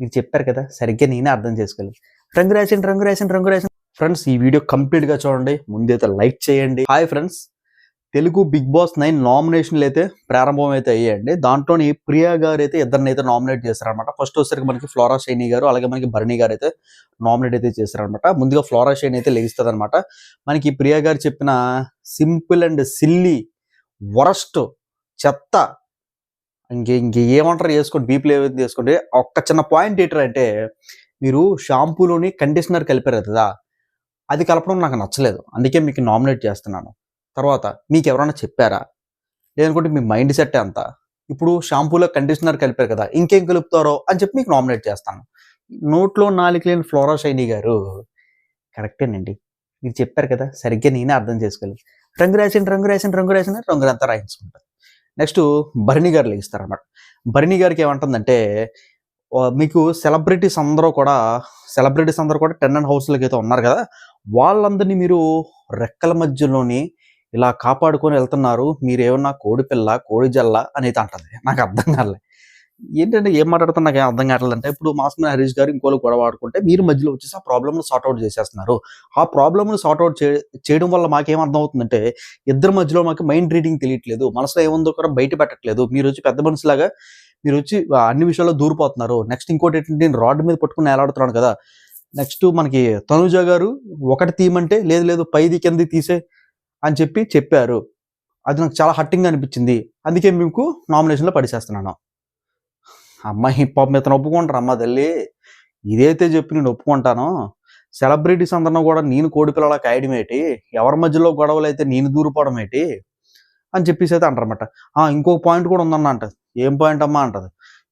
మీరు చెప్పారు కదా సరిగ్గా నేనే అర్థం చేసుకోలేదు. రంగు రాసిన రంగు రాసిన రంగు రాసిన ఫ్రెండ్స్ ఈ వీడియో కంప్లీట్గా చూడండి. ముందైతే లైక్ చేయండి. Hi friends Telugu big boss nine నామినేషన్లు అయితే ప్రారంభం అయితే అయ్యాయండి. దాంట్లోని ప్రియా గారు అయితే ఇద్దరిని అయితే నామినేట్ చేశారనమాట ఫస్ట్ వచ్చేసరికి మనకి ఫ్లోరా షైని గారు అలాగే మనకి భరణి గారు అయితే నామినేట్ అయితే చేశారనమాట ముందుగా ఫ్లోరా షైని అయితే లెగిస్తుంది అనమాట మనకి ప్రియా గారు చెప్పిన సింపుల్ అండ్ సిల్లీ వరస్ట్ చెత్త ఇంకే ఇంకే ఏమంటారు చేసుకోండి బీపీలు ఏవైతే చేసుకోండి. ఒక్క చిన్న పాయింట్ ఏంటంటే మీరు షాంపూలోని కండిషనర్ కలిపారు కదా అది కలపడం నాకు నచ్చలేదు. అందుకే మీకు నామినేట్ చేస్తున్నాను. తర్వాత మీకు ఎవరైనా చెప్పారా? లేదనుకుంటే మీ మైండ్ సెట్ అంతా. ఇప్పుడు షాంపూలో కండిషనర్ కలిపారు కదా ఇంకేం కలుపుతారో అని చెప్పి మీకు నామినేట్ చేస్తాను. నోట్లో నాలుగు లేని ఫ్లోరా షైనీ గారు కరెక్టేనండి మీరు చెప్పారు కదా సరిగ్గా నేనే అర్థం చేసుకోలేదు. రంగు రాసిన రంగు రాసిన రంగు రాసిన రంగులంతా రాయించుకుంటారు నెక్స్ట్ భరణి గారు లెగిస్తారనమాట భరణి గారికి ఏమంటుందంటే మీకు సెలబ్రిటీస్ అందరూ కూడా సెలబ్రిటీస్ అందరూ కూడా టెన్ అండ్ హౌస్లకి అయితే ఉన్నారు కదా వాళ్ళందరినీ మీరు రెక్కల మధ్యలోని ఇలా కాపాడుకొని వెళ్తున్నారు మీరు ఏమన్నా కోడి కోడి జల్ల అనేది అంటది. నాకు అర్థం కాలే. ఏంటంటే ఏం మాట్లాడుతున్నా నాకు ఏం అర్థం కావట్లేదు అంటే ఇప్పుడు మాస్టర్ హరీష్ గారు ఇంకోళ్ళు గొడవ ఆడుకుంటే మీరు మధ్యలో వచ్చేసి ఆ ప్రాబ్లమ్ను సార్ట్అవుట్ చేసేస్తున్నారు. ఆ ప్రాబ్లమ్ను సార్ట్ అవుట్ చేయడం వల్ల మాకేం అర్థం అవుతుందంటే ఇద్దరి మధ్యలో మాకు మైండ్ రీడింగ్ తెలియట్లేదు. మనసులో ఏముందో కూడా బయట పెట్టట్లేదు. మీరు వచ్చి పెద్ద మనసులాగా మీరు వచ్చి అన్ని విషయాల్లో దూరిపోతున్నారు. నెక్స్ట్ ఇంకోటి ఏంటంటే నేను రాడ్ మీద పట్టుకుని ఏలాడుతున్నాను కదా. నెక్స్ట్ మనకి తనుజ గారు ఒకటి తీయమంటే లేదు లేదు పైది కింది తీసే అని చెప్పి చెప్పారు. అది నాకు చాలా హట్టింగ్ అనిపించింది. అందుకే మీకు నామినేషన్లో పడిచేస్తున్నాను అమ్మాయి పాపం ఇతను ఒప్పుకుంటారు అమ్మ తల్లి. ఇదైతే చెప్పి నేను ఒప్పుకుంటాను. సెలబ్రిటీస్ అందరిని కూడా నేను కోడి పిల్లల కాయడం ఏంటి? ఎవరి మధ్యలో గొడవలు అయితే నేను దూరిపోవడం ఏంటి? అని చెప్పేసి అయితే అంటారన్నమాట ఆ పాయింట్ కూడా ఉందన్న అంటది ఏం పాయింట్ అమ్మా అంటది?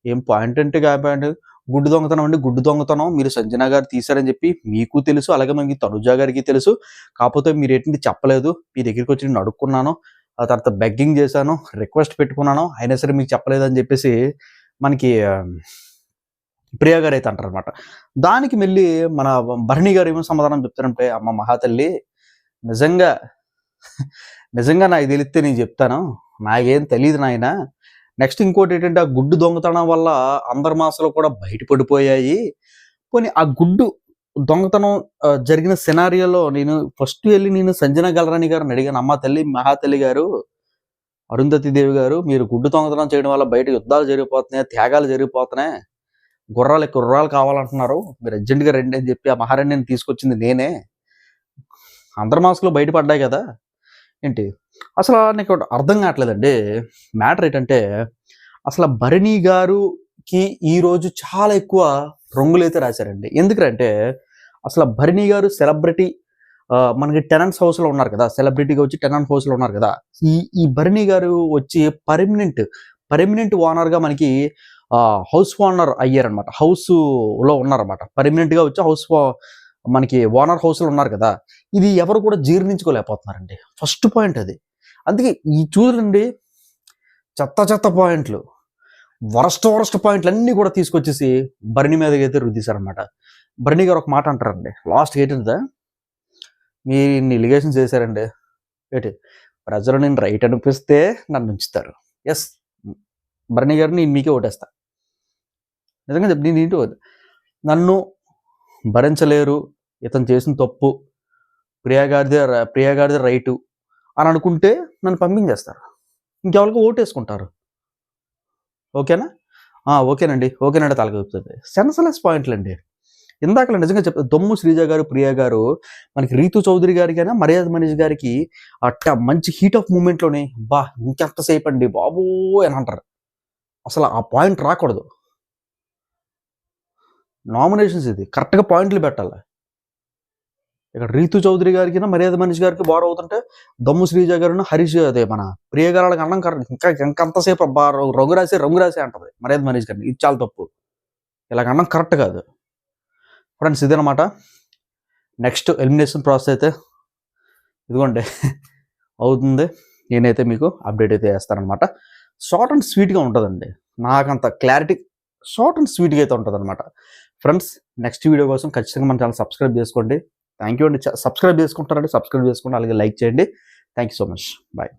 ఏం పాయింట్ అంటే కా పాయింట్ గుడ్డు దొంగతనం అండి. గుడ్డు దొంగతనం. మీరు సంజన గారు తీశారని చెప్పి మీకు తెలుసు అలాగే మనకి తనుజా గారికి తెలుసు. కాకపోతే మీరు ఏంటంటే చెప్పలేదు. మీ దగ్గరికి వచ్చి నేను అడుక్కున్నాను. ఆ తర్వాత బెగ్గింగ్ చేశాను. రిక్వెస్ట్ పెట్టుకున్నాను. అయినా సరే మీకు చెప్పలేదు అని చెప్పేసి మనకి ఆ, ప్రియా గారు అయితే అంటారు అనమాట దానికి మళ్ళీ మన భరణి గారు ఏమో సమాధానం చెప్తారంటే అమ్మ మహాతల్లి నిజంగా నిజంగా నాకు తెలిస్తే నేను చెప్తాను. నాకేం తెలియదు నాయన. నెక్స్ట్ ఇంకోటి ఏంటంటే ఆ గుడ్డు దొంగతనం వల్ల అందరి మాసాలు కూడా బయటపడిపోయాయి. పోనీ ఆ గుడ్డు దొంగతనం జరిగిన సినారియోలో నేను ఫస్ట్ వెళ్ళి నేను సంజన గలరాణి గారిని అడిగాను. అమ్మ తల్లి మహాతల్లి గారు అరుంధతి దేవి గారు మీరు గుడ్డు దొంగతనం చేయడం వల్ల బయట యుద్ధాలు జరిగిపోతున్నాయి త్యాగాలు జరిగిపోతున్నాయి. గుర్రాలు గుర్రాలు కావాలంటున్నారు. మీరు అర్జెంటుగా రండి అని చెప్పి ఆ మహారాణిని తీసుకొచ్చింది నేనే. అందరి మాస్కులు బయటపడ్డాయి కదా. ఏంటి? అసలు నీకు అర్థం కావట్లేదండి. మ్యాటర్ ఏంటంటే అసలు భరణి గారుకి ఈ రోజు చాలా ఎక్కువ రంగులైతే అయితే రాశారండి ఎందుకంటే అసలు భరణి గారు సెలబ్రిటీ మనకి టెనెంట్స్ హౌస్లో ఉన్నారు కదా సెలబ్రిటీగా వచ్చి టెనెంట్ హౌస్లో ఉన్నారు కదా. ఈ ఈ భరణి గారు వచ్చి పర్మనెంట్ పర్మనెంట్ ఓనర్గా మనకి హౌస్ ఓనర్ అయ్యారనమాట హౌస్లో ఉన్నారన్నమాట. గా వచ్చి హౌస్ మనకి ఓనర్ హౌస్లో ఉన్నారు కదా. ఇది ఎవరు కూడా జీర్ణించుకోలేకపోతున్నారండి. ఫస్ట్ పాయింట్ అది. అందుకే ఈ చూడండి చెత్త చెత్త పాయింట్లు వరస్ట్ వరస్ట్ పాయింట్లు అన్నీ కూడా తీసుకొచ్చేసి బర్ణి మీదకి అయితే రుద్దీశారనమాట బర్ణి గారు ఒక మాట అంటారండి. లాస్ట్ ఏంటంటే మీరు ఇన్ని ఇలిగేషన్స్ చేశారండి. ఏంటి? ప్రజలు నేను రైట్ అనిపిస్తే నన్ను ఉంచుతారు. ఎస్ భరణి గారు నేను మీకే ఓటేస్తా. నిజంగా చెప్పి నేను ఏంటి నన్ను భరించలేరు. ఇతను చేసిన తప్పు ప్రియాగారిదే గారిదే గారిదే రైటు అని అనుకుంటే నన్ను పంపించేస్తారు. ఇంకెవరికి ఓటేసుకుంటారు? ఓకేనా? ఓకేనండి. ఓకేనండి తలకొస్తుంది సెన్సలెస్ పాయింట్లు అండి ఇందాక నిజంగా చెప్ దొమ్ము శ్రీజ గారు ప్రియ గారు మనకి రీతు చౌదరి గారికి అయినా మర్యాద మనీష్ గారికి అట్ట మంచి హీట్ ఆఫ్ మూమెంట్లోనే బా ఇంకెంతసేపు అండి బాబో అని అంటారు. అసలు ఆ పాయింట్ రాకూడదు. నామినేషన్స్ ఇది. కరెక్ట్గా పాయింట్లు పెట్టాలి. ఇక్కడ రీతు చౌదరి గారికి మర్యాద మనిషి గారికి బార్ అవుతుంటే దమ్ము శ్రీజ గారు హరీష్ అదే మన ప్రియ అన్నం కరెక్ట్ ఇంకా ఇంకంతసేపు బా రంగు రాసి రంగు రాసి అంటది మర్యాద మనిషి గారిని. ఇది చాలా తప్పు. ఇలాగ అన్నం కరెక్ట్ కాదు. ఫ్రెండ్స్ ఇదనమాట. నెక్స్ట్ ఎలిమినేషన్ ప్రాసెస్ అయితే ఇదిగోండి అవుతుంది. నేనైతే మీకు అప్డేట్ అయితే చేస్తానమాట షార్ట్ అండ్ స్వీట్గా ఉంటుందండి. నాకంత క్లారిటీ షార్ట్ అండ్ స్వీట్గా అయితే ఉంటుంది అనమాట ఫ్రెండ్స్ నెక్స్ట్ వీడియో కోసం ఖచ్చితంగా మన ఛానల్ సబ్స్క్రైబ్ చేసుకోండి. థ్యాంక్ యూ అండి. సబ్స్క్రైబ్ చేసుకుంటారండి. సబ్స్క్రైబ్ చేసుకోండి అలాగే లైక్ చేయండి. Thank you so much. Bye.